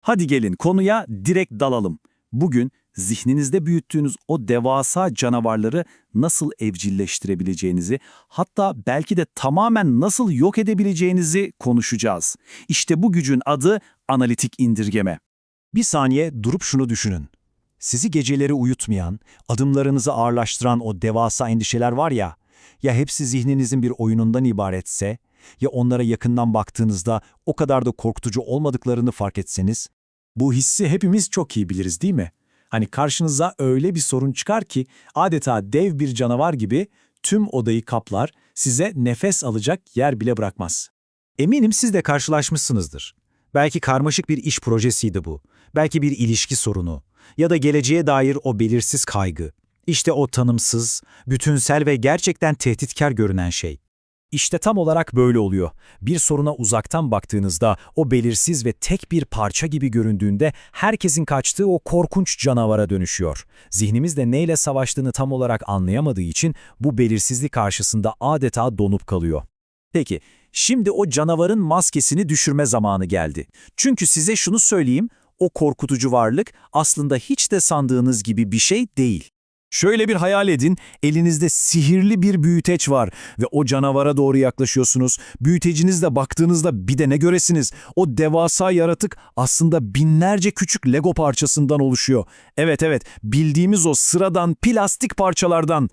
Hadi gelin konuya direkt dalalım. Bugün zihninizde büyüttüğünüz o devasa canavarları nasıl evcilleştirebileceğinizi, hatta belki de tamamen nasıl yok edebileceğinizi konuşacağız. İşte bu gücün adı analitik indirgeme. Bir saniye durup şunu düşünün. Sizi geceleri uyutmayan, adımlarınızı ağırlaştıran o devasa endişeler var ya, ya hepsi zihninizin bir oyunundan ibaretse, ya onlara yakından baktığınızda o kadar da korkutucu olmadıklarını fark etseniz? Bu hissi hepimiz çok iyi biliriz değil mi? Hani karşınıza öyle bir sorun çıkar ki adeta dev bir canavar gibi tüm odayı kaplar, size nefes alacak yer bile bırakmaz. Eminim siz de karşılaşmışsınızdır. Belki karmaşık bir iş projesiydi bu. Belki bir ilişki sorunu. Ya da geleceğe dair o belirsiz kaygı. İşte o tanımsız, bütünsel ve gerçekten tehditkar görünen şey. İşte tam olarak böyle oluyor. Bir soruna uzaktan baktığınızda o belirsiz ve tek bir parça gibi göründüğünde herkesin kaçtığı o korkunç canavara dönüşüyor. Zihnimiz de neyle savaştığını tam olarak anlayamadığı için bu belirsizlik karşısında adeta donup kalıyor. Peki, şimdi o canavarın maskesini düşürme zamanı geldi. Çünkü size şunu söyleyeyim, o korkutucu varlık aslında hiç de sandığınız gibi bir şey değil. Şöyle bir hayal edin, elinizde sihirli bir büyüteç var ve o canavara doğru yaklaşıyorsunuz. Büyütecinizle baktığınızda bir de ne göresiniz? O devasa yaratık aslında binlerce küçük Lego parçasından oluşuyor. Evet evet, bildiğimiz o sıradan plastik parçalardan.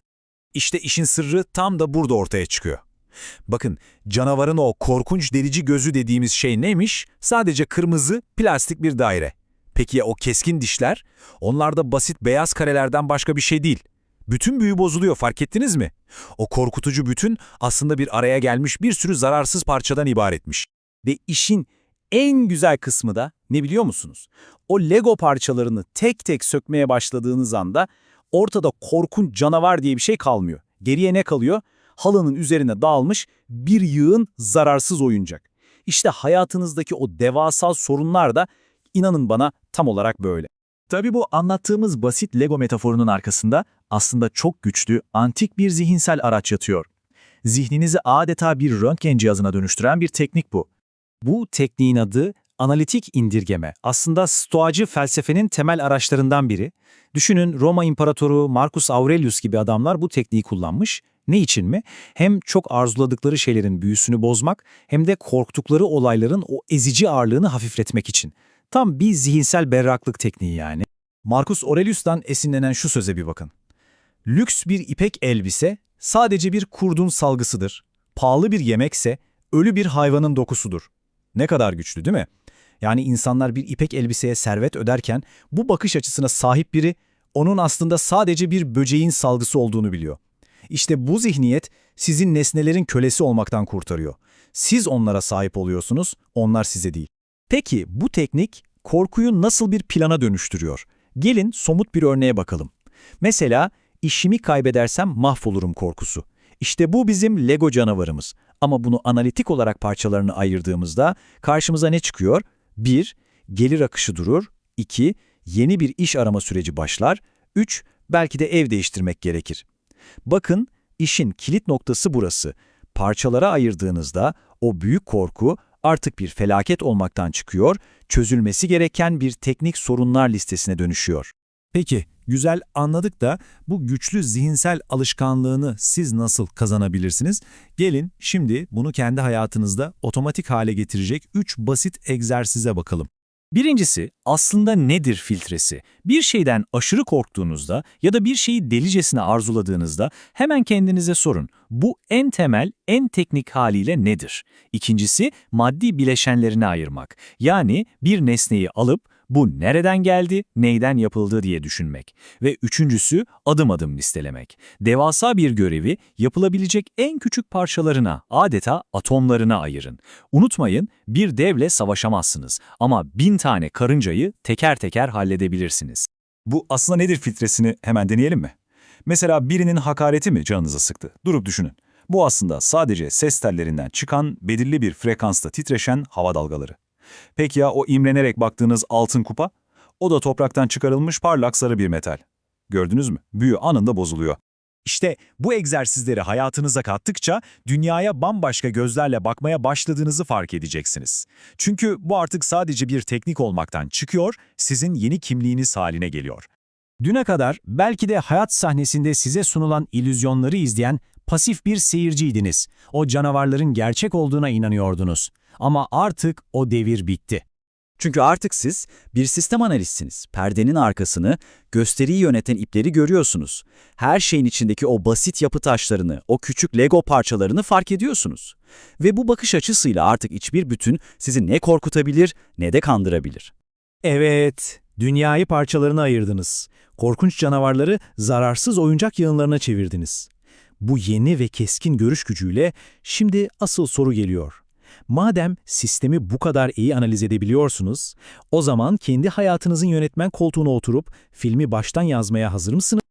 İşte işin sırrı tam da burada ortaya çıkıyor. Bakın, canavarın o korkunç delici gözü dediğimiz şey neymiş? Sadece kırmızı, plastik bir daire. Peki ya o keskin dişler? Onlar da basit beyaz karelerden başka bir şey değil. Bütün büyü bozuluyor fark ettiniz mi? O korkutucu bütün aslında bir araya gelmiş bir sürü zararsız parçadan ibaretmiş. Ve işin en güzel kısmı da ne biliyor musunuz? O Lego parçalarını tek tek sökmeye başladığınız anda ortada korkunç canavar diye bir şey kalmıyor. Geriye ne kalıyor? Halının üzerine dağılmış bir yığın zararsız oyuncak. İşte hayatınızdaki o devasa sorunlar da inanın bana tam olarak böyle. Tabii bu anlattığımız basit Lego metaforunun arkasında aslında çok güçlü, antik bir zihinsel araç yatıyor. Zihninizi adeta bir röntgen cihazına dönüştüren bir teknik bu. Bu tekniğin adı analitik indirgeme. Aslında stoacı felsefenin temel araçlarından biri. Düşünün Roma İmparatoru Marcus Aurelius gibi adamlar bu tekniği kullanmış. Ne için mi? Hem çok arzuladıkları şeylerin büyüsünü bozmak hem de korktukları olayların o ezici ağırlığını hafifletmek için. Tam bir zihinsel berraklık tekniği yani. Marcus Aurelius'tan esinlenen şu söze bir bakın. Lüks bir ipek elbise sadece bir kurdun salgısıdır. Pahalı bir yemekse ölü bir hayvanın dokusudur. Ne kadar güçlü değil mi? Yani insanlar bir ipek elbiseye servet öderken bu bakış açısına sahip biri onun aslında sadece bir böceğin salgısı olduğunu biliyor. İşte bu zihniyet sizin nesnelerin kölesi olmaktan kurtarıyor. Siz onlara sahip oluyorsunuz, onlar size değil. Peki bu teknik korkuyu nasıl bir plana dönüştürüyor? Gelin somut bir örneğe bakalım. Mesela işimi kaybedersem mahvolurum korkusu. İşte bu bizim Lego canavarımız. Ama bunu analitik olarak parçalarını ayırdığımızda karşımıza ne çıkıyor? 1. Gelir akışı durur. 2. Yeni bir iş arama süreci başlar. 3. Belki de ev değiştirmek gerekir. Bakın işin kilit noktası burası. Parçalara ayırdığınızda o büyük korku artık bir felaket olmaktan çıkıyor, çözülmesi gereken bir teknik sorunlar listesine dönüşüyor. Peki, güzel anladık da bu güçlü zihinsel alışkanlığını siz nasıl kazanabilirsiniz? Gelin şimdi bunu kendi hayatınızda otomatik hale getirecek 3 basit egzersize bakalım. Birincisi aslında nedir filtresi? Bir şeyden aşırı korktuğunuzda ya da bir şeyi delicesine arzuladığınızda hemen kendinize sorun. Bu en temel, en teknik haliyle nedir? İkincisi maddi bileşenlerini ayırmak. Yani bir nesneyi alıp bu nereden geldi, neyden yapıldı diye düşünmek. Ve üçüncüsü adım adım listelemek. Devasa bir görevi yapılabilecek en küçük parçalarına, adeta atomlarına ayırın. Unutmayın, bir devle savaşamazsınız ama bin tane karıncayı teker teker halledebilirsiniz. Bu aslında nedir filtresini hemen deneyelim mi? Mesela birinin hakareti mi canınıza sıktı? Durup düşünün. Bu aslında sadece ses tellerinden çıkan belirli bir frekansta titreşen hava dalgaları. Peki ya o imrenerek baktığınız altın kupa? O da topraktan çıkarılmış parlak sarı bir metal. Gördünüz mü? Büyü anında bozuluyor. İşte bu egzersizleri hayatınıza kattıkça dünyaya bambaşka gözlerle bakmaya başladığınızı fark edeceksiniz. Çünkü bu artık sadece bir teknik olmaktan çıkıyor, sizin yeni kimliğiniz haline geliyor. Düne kadar belki de hayat sahnesinde size sunulan illüzyonları izleyen pasif bir seyirciydiniz. O canavarların gerçek olduğuna inanıyordunuz. Ama artık o devir bitti. Çünkü artık siz bir sistem analistsiniz. Perdenin arkasını, gösteriyi yöneten ipleri görüyorsunuz. Her şeyin içindeki o basit yapı taşlarını, o küçük Lego parçalarını fark ediyorsunuz. Ve bu bakış açısıyla artık hiçbir bütün sizi ne korkutabilir ne de kandırabilir. Evet, dünyayı parçalarına ayırdınız. Korkunç canavarları zararsız oyuncak yığınlarına çevirdiniz. Bu yeni ve keskin görüş gücüyle şimdi asıl soru geliyor. Madem sistemi bu kadar iyi analiz edebiliyorsunuz, o zaman kendi hayatınızın yönetmen koltuğuna oturup filmi baştan yazmaya hazır mısınız?